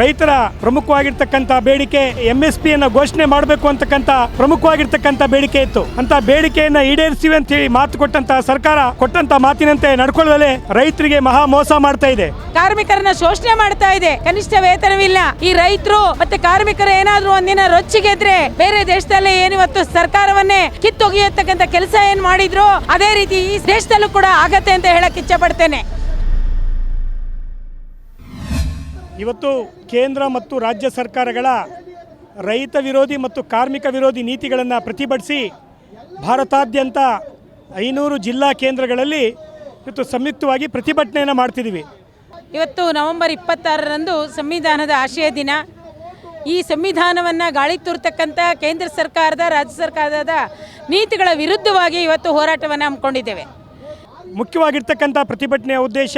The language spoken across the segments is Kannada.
ರೈತರ ಪ್ರಮುಖವಾಗಿರ್ತಕ್ಕಂಥ ಬೇಡಿಕೆ ಎಂ ಎಸ್ ಪಿ ಅನ್ನ ಘೋಷಣೆ ಮಾಡಬೇಕು ಅಂತಕ್ಕಂಥ ಪ್ರಮುಖವಾಗಿರ್ತಕ್ಕಂಥ ಬೇಡಿಕೆ ಇತ್ತು. ಅಂತ ಬೇಡಿಕೆಯನ್ನ ಈಡೇರಿಸಿವೆ ಅಂತ ಹೇಳಿ ಮಾತು ಕೊಟ್ಟಂತ ಸರ್ಕಾರ ಕೊಟ್ಟಂತ ಮಾತಿನಂತೆ ನಡ್ಕೊಳ್ಳದೆ ರೈತರಿಗೆ ಮಹಾ ಮೋಸ ಮಾಡ್ತಾ ಇದೆ. ಕಾರ್ಮಿಕರನ್ನ ಶೋಷಣೆ ಮಾಡ್ತಾ ಇದೆ. ಕನಿಷ್ಠ ವೇತನವಿಲ್ಲ. ಈ ರೈತರು ಮತ್ತೆ ಕಾರ್ಮಿಕರು ಏನಾದ್ರೂ ಒಂದಿನ ರೊಚ್ಚಿಗೆದ್ರೆ ಬೇರೆ ದೇಶದಲ್ಲಿ ಏನಿವತ್ತು ಸರ್ಕಾರವನ್ನೇ ಕಿತ್ತೊಗೆಯತಕ್ಕಂತ ಕೆಲಸ ಏನ್ ಮಾಡಿದ್ರು, ಅದೇ ರೀತಿ ಈ ದೇಶದಲ್ಲೂ ಕೂಡ ಆಗತ್ತೆ ಅಂತ ಹೇಳಕ್ ಇಚ್ಛೆ ಪಡ್ತೇನೆ. ಇವತ್ತು ಕೇಂದ್ರ ಮತ್ತು ರಾಜ್ಯ ಸರ್ಕಾರಗಳ ರೈತ ವಿರೋಧಿ ಮತ್ತು ಕಾರ್ಮಿಕ ವಿರೋಧಿ ನೀತಿಗಳನ್ನು ಪ್ರತಿಭಟಿಸಿ ಭಾರತಾದ್ಯಂತ ಐನೂರು ಜಿಲ್ಲಾ ಕೇಂದ್ರಗಳಲ್ಲಿ ಇವತ್ತು ಸಂಯುಕ್ತವಾಗಿ ಪ್ರತಿಭಟನೆಯನ್ನು ಮಾಡ್ತಿದ್ದೀವಿ. ಇವತ್ತು ನವೆಂಬರ್ ಇಪ್ಪತ್ತಾರರಂದು ಸಂವಿಧಾನದ ಆಶಯ ದಿನ. ಈ ಸಂವಿಧಾನವನ್ನು ಗಾಳಿ ತೂರ್ತಕ್ಕಂಥ ಕೇಂದ್ರ ಸರ್ಕಾರದ ರಾಜ್ಯ ಸರ್ಕಾರದ ನೀತಿಗಳ ವಿರುದ್ಧವಾಗಿ ಇವತ್ತು ಹೋರಾಟವನ್ನು ಹಮ್ಮಿಕೊಂಡಿದ್ದೇವೆ. ಮುಖ್ಯವಾಗಿರ್ತಕ್ಕಂಥ ಪ್ರತಿಭಟನೆಯ ಉದ್ದೇಶ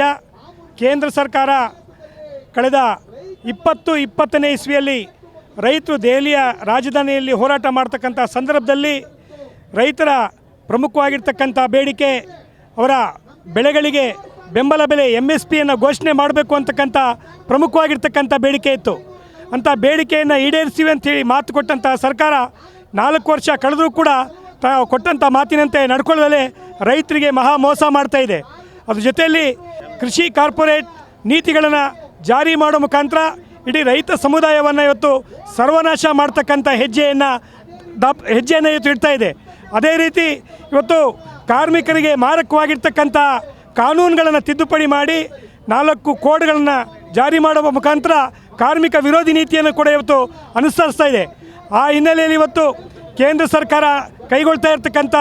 ಕೇಂದ್ರ ಸರ್ಕಾರ ಕಳೆದ ಇಪ್ಪತ್ತು ಇಪ್ಪತ್ತನೇ ಇಸ್ವಿಯಲ್ಲಿ ರೈತರು ದೆಹಲಿಯ ರಾಜಧಾನಿಯಲ್ಲಿ ಹೋರಾಟ ಮಾಡ್ತಕ್ಕಂಥ ಸಂದರ್ಭದಲ್ಲಿ ರೈತರ ಪ್ರಮುಖವಾಗಿರ್ತಕ್ಕಂಥ ಬೇಡಿಕೆ ಅವರ ಬೆಳೆಗಳಿಗೆ ಬೆಂಬಲ ಬೆಲೆ ಎಂ ಎಸ್ ಪಿಯನ್ನು ಘೋಷಣೆ ಮಾಡಬೇಕು ಅಂತಕ್ಕಂಥ ಪ್ರಮುಖವಾಗಿರ್ತಕ್ಕಂಥ ಬೇಡಿಕೆ ಇತ್ತು. ಅಂಥ ಬೇಡಿಕೆಯನ್ನು ಈಡೇರಿಸ್ತೀವಿ ಅಂಥೇಳಿ ಮಾತು ಕೊಟ್ಟಂಥ ಸರ್ಕಾರ ನಾಲ್ಕು ವರ್ಷ ಕಳೆದರೂ ಕೂಡ ತಾವು ಕೊಟ್ಟಂಥ ಮಾತಿನಂತೆ ನಡ್ಕೊಳ್ಳದಲ್ಲೇ ರೈತರಿಗೆ ಮಹಾ ಮೋಸ ಮಾಡ್ತಾ ಇದೆ. ಅದ್ರ ಜೊತೆಯಲ್ಲಿ ಕೃಷಿ ಕಾರ್ಪೊರೇಟ್ ನೀತಿಗಳನ್ನು ಜಾರಿ ಮಾಡೋ ಮುಖಾಂತರ ಇಡೀ ರೈತ ಸಮುದಾಯವನ್ನು ಇವತ್ತು ಸರ್ವನಾಶ ಮಾಡ್ತಕ್ಕಂಥ ಹೆಜ್ಜೆಯನ್ನು ದಾಪ್, ಹೆಜ್ಜೆಯನ್ನು ಇವತ್ತು ಇಡ್ತಾ ಇದೆ. ಅದೇ ರೀತಿ ಇವತ್ತು ಕಾರ್ಮಿಕರಿಗೆ ಮಾರಕವಾಗಿರ್ತಕ್ಕಂಥ ಕಾನೂನುಗಳನ್ನು ತಿದ್ದುಪಡಿ ಮಾಡಿ ನಾಲ್ಕು ಕೋಡ್ಗಳನ್ನು ಜಾರಿ ಮಾಡುವ ಮುಖಾಂತರ ಕಾರ್ಮಿಕ ವಿರೋಧಿ ನೀತಿಯನ್ನು ಕೂಡ ಇವತ್ತು ಅನುಸರಿಸ್ತಾ ಇದೆ. ಆ ಹಿನ್ನೆಲೆಯಲ್ಲಿ ಇವತ್ತು ಕೇಂದ್ರ ಸರ್ಕಾರ ಕೈಗೊಳ್ತಾ ಇರ್ತಕ್ಕಂಥ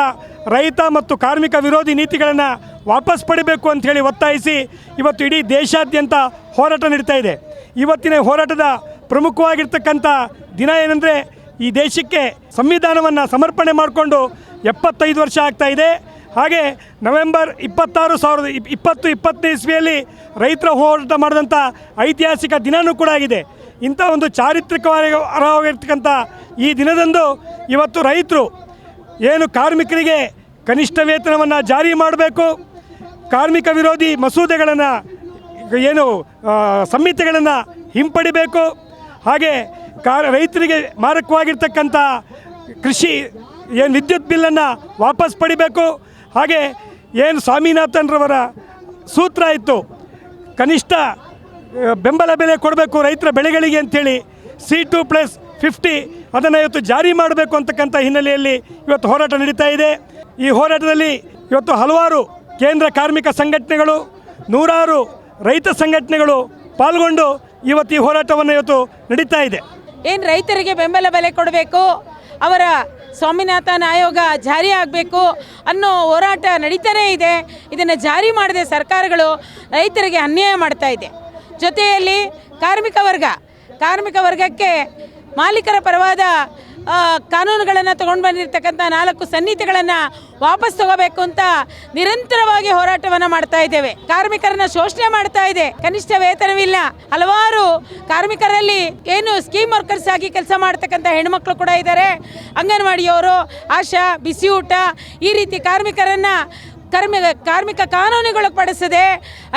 ರೈತ ಮತ್ತು ಕಾರ್ಮಿಕ ವಿರೋಧಿ ನೀತಿಗಳನ್ನು ವಾಪಸ್ ಪಡಿಬೇಕು ಅಂತ ಹೇಳಿ ಒತ್ತಾಯಿಸಿ ಇವತ್ತು ಇಡೀ ದೇಶಾದ್ಯಂತ ಹೋರಾಟ ನಡೀತಾ ಇದೆ. ಇವತ್ತಿನ ಹೋರಾಟದ ಪ್ರಮುಖವಾಗಿರ್ತಕ್ಕಂಥ ದಿನ ಏನಂದರೆ ಈ ದೇಶಕ್ಕೆ ಸಂವಿಧಾನವನ್ನು ಸಮರ್ಪಣೆ ಮಾಡಿಕೊಂಡು ಎಪ್ಪತ್ತೈದು ವರ್ಷ ಆಗ್ತಾ ಇದೆ. ಹಾಗೆ ನವೆಂಬರ್ ಇಪ್ಪತ್ತಾರು ಸಾವಿರದ ಇಪ್- ಇಪ್ಪತ್ತು, ಇಪ್ಪತ್ತನೇ ಇಸ್ವಿಯಲ್ಲಿ ರೈತರ ಹೋರಾಟ ಮಾಡಿದಂಥ ಐತಿಹಾಸಿಕ ದಿನವೂ ಕೂಡ ಆಗಿದೆ. ಇಂಥ ಒಂದು ಚಾರಿತ್ರಿಕವಾಗಿರ್ತಕ್ಕಂಥ ಈ ದಿನದಂದು ಇವತ್ತು ರೈತರು ಏನು ಕಾರ್ಮಿಕರಿಗೆ ಕನಿಷ್ಠ ವೇತನವನ್ನು ಜಾರಿ ಮಾಡಬೇಕು ಕಾರ್ಮಿಕ ವಿರೋಧಿ ಮಸೂದೆಗಳನ್ನು, ಏನು ಸಂಹಿತೆಗಳನ್ನು ಹಿಂಪಡಿಬೇಕು. ಹಾಗೆ ಕಾರ್, ರೈತರಿಗೆ ಮಾರಕವಾಗಿರ್ತಕ್ಕಂಥ ಕೃಷಿ, ಏನು ವಿದ್ಯುತ್ ಬಿಲ್ಲನ್ನು ವಾಪಸ್ ಪಡಿಬೇಕು. ಹಾಗೆ ಏನು ಸ್ವಾಮಿನಾಥನ್ರವರ ಸೂತ್ರ ಇತ್ತು, ಕನಿಷ್ಠ ಬೆಂಬಲ ಬೆಲೆ ಕೊಡಬೇಕು ರೈತರ ಬೆಳೆಗಳಿಗೆ ಅಂಥೇಳಿ ಸಿ ಟು ಪ್ಲಸ್ ಫಿಫ್ಟಿ ಅದನ್ನು ಇವತ್ತು ಜಾರಿ ಮಾಡಬೇಕು ಅಂತಕ್ಕಂಥ ಹಿನ್ನೆಲೆಯಲ್ಲಿ ಇವತ್ತು ಹೋರಾಟ ನಡೀತಾ ಇದೆ. ಈ ಹೋರಾಟದಲ್ಲಿ ಇವತ್ತು ಹಲವಾರು ಕೇಂದ್ರ ಕಾರ್ಮಿಕ ಸಂಘಟನೆಗಳು, ನೂರಾರು ರೈತ ಸಂಘಟನೆಗಳು ಪಾಲ್ಗೊಂಡು ಇವತ್ತು ಈ ಹೋರಾಟವನ್ನು ಇವತ್ತು ನಡೀತಾ ಇದೆ. ಏನು ರೈತರಿಗೆ ಬೆಂಬಲ ಬೆಲೆ ಕೊಡಬೇಕು? ಅವರ ಸ್ವಾಮಿನಾಥನ್ ಆಯೋಗ ಜಾರಿ ಆಗಬೇಕು ಅನ್ನೋ ಹೋರಾಟ ನಡೀತಾನೇ ಇದೆ. ಇದನ್ನು ಜಾರಿ ಮಾಡದೆ ಸರ್ಕಾರಗಳು ರೈತರಿಗೆ ಅನ್ಯಾಯ ಮಾಡ್ತಾ ಇದೆ. ಜೊತೆಯಲ್ಲಿ ಕಾರ್ಮಿಕ ವರ್ಗ, ಕಾರ್ಮಿಕ ವರ್ಗಕ್ಕೆ ಮಾಲೀಕರ ಪರವಾದ ಕಾನೂನುಗಳನ್ನು ತಗೊಂಡು ಬಂದಿರತಕ್ಕಂಥ ನಾಲ್ಕು ಸನ್ನಿಧಿಗಳನ್ನು ವಾಪಸ್ ತಗೋಬೇಕು ಅಂತ ನಿರಂತರವಾಗಿ ಹೋರಾಟವನ್ನು ಮಾಡ್ತಾ ಇದ್ದೇವೆ. ಕಾರ್ಮಿಕರನ್ನ ಶೋಷಣೆ ಮಾಡ್ತಾ ಇದೆ. ಕನಿಷ್ಠ ವೇತನವಿಲ್ಲ. ಹಲವಾರು ಕಾರ್ಮಿಕರಲ್ಲಿ ಏನು ಸ್ಕೀಮ್ ವರ್ಕರ್ಸ್ ಆಗಿ ಕೆಲಸ ಮಾಡ್ತಕ್ಕಂಥ ಹೆಣ್ಮಕ್ಳು ಕೂಡ ಇದ್ದಾರೆ. ಅಂಗನವಾಡಿಯವರು ಆಶಾ ಬಿಸಿ ಊಟ ಈ ರೀತಿ ಕಾರ್ಮಿಕರನ್ನ ಕಾರ್ಮಿಕ ಕಾರ್ಮಿಕ ಕಾನೂನುಗಳು ಪಡಿಸದೆ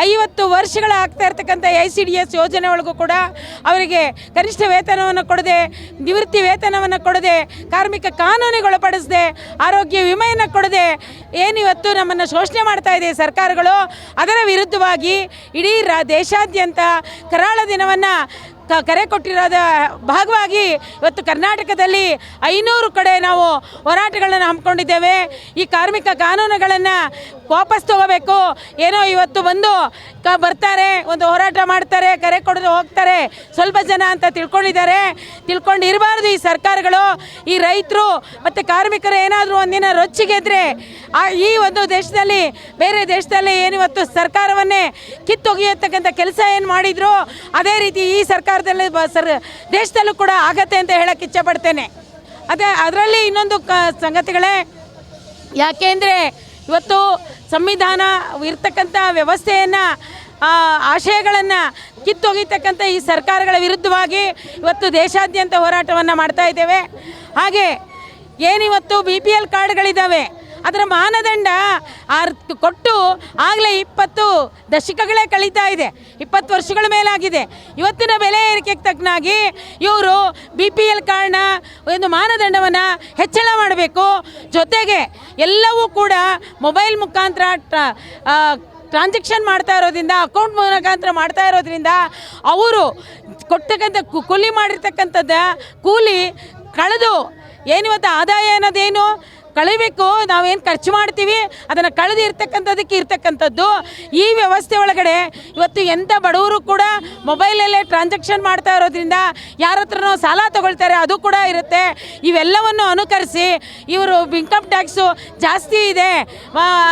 ಐವತ್ತು ವರ್ಷಗಳ ಆಗ್ತಾ ಇರ್ತಕ್ಕಂಥ ಐ ಸಿ ಡಿ ಎಸ್ ಯೋಜನೆ ಒಳಗೂ ಕೂಡ ಅವರಿಗೆ ಕನಿಷ್ಠ ವೇತನವನ್ನು ಕೊಡದೆ, ನಿವೃತ್ತಿ ವೇತನವನ್ನು ಕೊಡದೆ, ಕಾರ್ಮಿಕ ಕಾನೂನುಗಳು ಪಡಿಸದೆ ಆರೋಗ್ಯ ವಿಮೆಯನ್ನು ಕೊಡದೆ ಏನಿವತ್ತು ನಮ್ಮನ್ನು ಶೋಷಣೆ ಮಾಡ್ತಾ ಇದೆ ಸರ್ಕಾರಗಳು, ಅದರ ವಿರುದ್ಧವಾಗಿ ಇಡೀ ರಾ ದೇಶಾದ್ಯಂತ ಕರಾಳ ದಿನವನ್ನು ಕರೆ ಕೊಟ್ಟಿರೋದ ಭಾಗವಾಗಿ ಇವತ್ತು ಕರ್ನಾಟಕದಲ್ಲಿ ಐನೂರು ಕಡೆ ನಾವು ಹೋರಾಟಗಳನ್ನು ಹಮ್ಮಿಕೊಂಡಿದ್ದೇವೆ. ಈ ಕಾರ್ಮಿಕ ಕಾನೂನುಗಳನ್ನು ವಾಪಸ್ ತಗೋಬೇಕು. ಏನೋ ಇವತ್ತು ಬಂದು ಕ, ಬರ್ತಾರೆ, ಒಂದು ಹೋರಾಟ ಮಾಡ್ತಾರೆ, ಕರೆ ಕೊಡೋದು ಹೋಗ್ತಾರೆ. ಸ್ವಲ್ಪ ಜನ ಅಂತ ತಿಳ್ಕೊಂಡಿದ್ದಾರೆ. ತಿಳ್ಕೊಂಡಿರಬಾರ್ದು ಈ ಸರ್ಕಾರಗಳು, ಈ ರೈತರು ಮತ್ತು ಕಾರ್ಮಿಕರು ಏನಾದರೂ ಒಂದಿನ ರೊಚ್ಚಿಗೆದ್ರೆ ಆ ಈ ಒಂದು ದೇಶದಲ್ಲಿ, ಬೇರೆ ದೇಶದಲ್ಲಿ ಏನಿವತ್ತು ಸರ್ಕಾರವನ್ನೇ ಕಿತ್ತೊಗೆಯತಕ್ಕಂಥ ಕೆಲಸ ಏನು ಮಾಡಿದ್ರು, ಅದೇ ರೀತಿ ಈ ಸರ್ಕಾರದಲ್ಲಿ ಸರ್, ದೇಶದಲ್ಲೂ ಕೂಡ ಆಗತ್ತೆ ಅಂತ ಹೇಳಕ್ಕೆ ಇಚ್ಛೆಪಡ್ತೇನೆ ಅದೇ ಅದರಲ್ಲಿ ಇನ್ನೊಂದು ಕ ಸಂಗತಿಗಳೇ ಯಾಕೆಂದರೆ ಇವತ್ತು ಸಂವಿಧಾನ ಇರ್ತಕ್ಕಂಥ ವ್ಯವಸ್ಥೆಯನ್ನು ಆಶಯಗಳನ್ನು ಕಿತ್ತೊಗಿತಕ್ಕಂಥ ಈ ಸರ್ಕಾರಗಳ ವಿರುದ್ಧವಾಗಿ ಇವತ್ತು ದೇಶಾದ್ಯಂತ ಹೋರಾಟವನ್ನು ಮಾಡ್ತಾ ಇದ್ದೇವೆ. ಹಾಗೆ ಏನಿವತ್ತು ಬಿ ಪಿ ಎಲ್ ಕಾರ್ಡ್ಗಳಿದ್ದಾವೆ ಅದರ ಮಾನದಂಡ ಆರ್ ಕೊಟ್ಟು ಆಗಲೇ ಇಪ್ಪತ್ತು ದಶಕಗಳೇ ಕಳೀತಾ ಇದೆ. ಇಪ್ಪತ್ತು ವರ್ಷಗಳ ಮೇಲಾಗಿದೆ. ಇವತ್ತಿನ ಬೆಲೆ ಏರಿಕೆಗೆ ತಕ್ಕನಾಗಿ ಇವರು ಬಿ ಪಿ ಎಲ್ ಕಾರ್ಡ್ನ ಒಂದು ಮಾನದಂಡವನ್ನು ಹೆಚ್ಚಳ ಮಾಡಬೇಕು. ಜೊತೆಗೆ ಎಲ್ಲವೂ ಕೂಡ ಮೊಬೈಲ್ ಮುಖಾಂತರ ಟ್ರ- ಟ್ರಾನ್ಸಾಕ್ಷನ್ ಮಾಡ್ತಾ ಇರೋದ್ರಿಂದ ಅಕೌಂಟ್ ಮುಖಾಂತರ ಮಾಡ್ತಾ ಇರೋದ್ರಿಂದ ಅವರು ಕೊಟ್ಟಕ್ಕಂಥ ಕೂಲಿ ಮಾಡಿರ್ತಕ್ಕಂಥದ್ದು ಕೂಲಿ ಕಳೆದು ಏನಿವತ್ತು ಆದಾಯ ಅನ್ನೋದೇನು? ಕಳಿಬೇಕು, ನಾವೇನು ಖರ್ಚು ಮಾಡ್ತೀವಿ, ಅದನ್ನು ಕಳೆದು ಇರ್ತಕ್ಕಂಥದ್ದಕ್ಕೆ ಇರ್ತಕ್ಕಂಥದ್ದು. ಈ ವ್ಯವಸ್ಥೆ ಒಳಗಡೆ ಇವತ್ತು ಎಂಥ ಬಡವರು ಕೂಡ ಮೊಬೈಲಲ್ಲೇ ಟ್ರಾನ್ಸಾಕ್ಷನ್ ಮಾಡ್ತಾ ಇರೋದ್ರಿಂದ ಯಾರ ಹತ್ರನೋ ಸಾಲ ತಗೊಳ್ತಾರೆ, ಅದು ಕೂಡ ಇರುತ್ತೆ. ಇವೆಲ್ಲವನ್ನು ಅನುಕರಿಸಿ ಇವರು ಇನ್ಕಮ್ ಟ್ಯಾಕ್ಸು ಜಾಸ್ತಿ ಇದೆ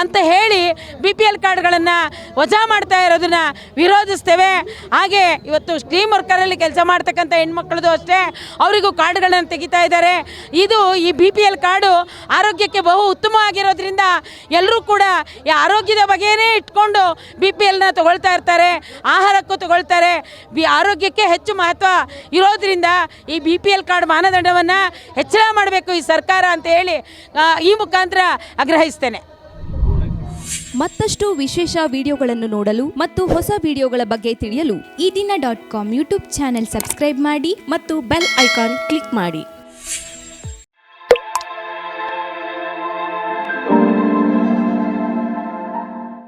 ಅಂತ ಹೇಳಿ ಬಿ ಪಿ ಎಲ್ ಕಾರ್ಡ್ಗಳನ್ನು ವಜಾ ಮಾಡ್ತಾ ಇರೋದನ್ನು ವಿರೋಧಿಸ್ತೇವೆ. ಹಾಗೆ ಇವತ್ತು ಸ್ಟ್ರೀಮ್ ವರ್ಕರಲ್ಲಿ ಕೆಲಸ ಮಾಡ್ತಕ್ಕಂಥ ಹೆಣ್ಮಕ್ಳದ್ದು ಅಷ್ಟೇ, ಅವರಿಗೂ ಕಾರ್ಡ್ಗಳನ್ನು ತೆಗಿತಾ ಇದ್ದಾರೆ. ಇದು ಈ ಬಿ ಪಿ ಎಲ್ ಕಾರ್ಡು ಆರೋಗ್ಯಕ್ಕೆ ಬಹು ಉತ್ತಮವಾಗಿರೋದ್ರಿಂದ ಎಲ್ಲರೂ ಕೂಡ ಈ ಆರೋಗ್ಯದ ಬಗ್ಗೆನೇ ಇಟ್ಕೊಂಡು ಬಿ ಪಿ ಎಲ್ನ ತಗೊಳ್ತಾ ಇರ್ತಾರೆ, ಆಹಾರಕ್ಕೂ ತಗೊಳ್ತಾರೆ. ಬಿ ಆರೋಗ್ಯಕ್ಕೆ ಹೆಚ್ಚು ಮಹತ್ವ ಇರೋದ್ರಿಂದ ಈ ಬಿ ಪಿ ಎಲ್ ಕಾರ್ಡ್ ಮಾನದಂಡವನ್ನು ಹೆಚ್ಚಳ ಮಾಡಬೇಕು ಈ ಸರ್ಕಾರ ಅಂತ ಹೇಳಿ ಈ ಮುಖಾಂತರ ಆಗ್ರಹಿಸ್ತೇನೆ. ಮತ್ತಷ್ಟು ವಿಶೇಷ ವಿಡಿಯೋಗಳನ್ನು ನೋಡಲು ಮತ್ತು ಹೊಸ ವಿಡಿಯೋಗಳ ಬಗ್ಗೆ ತಿಳಿಯಲು ಈ ದಿನ dot com YouTube channel subscribe ಮಾಡಿ ಮತ್ತು ಬೆಲ್ ಐಕಾನ್ ಕ್ಲಿಕ್ ಮಾಡಿ.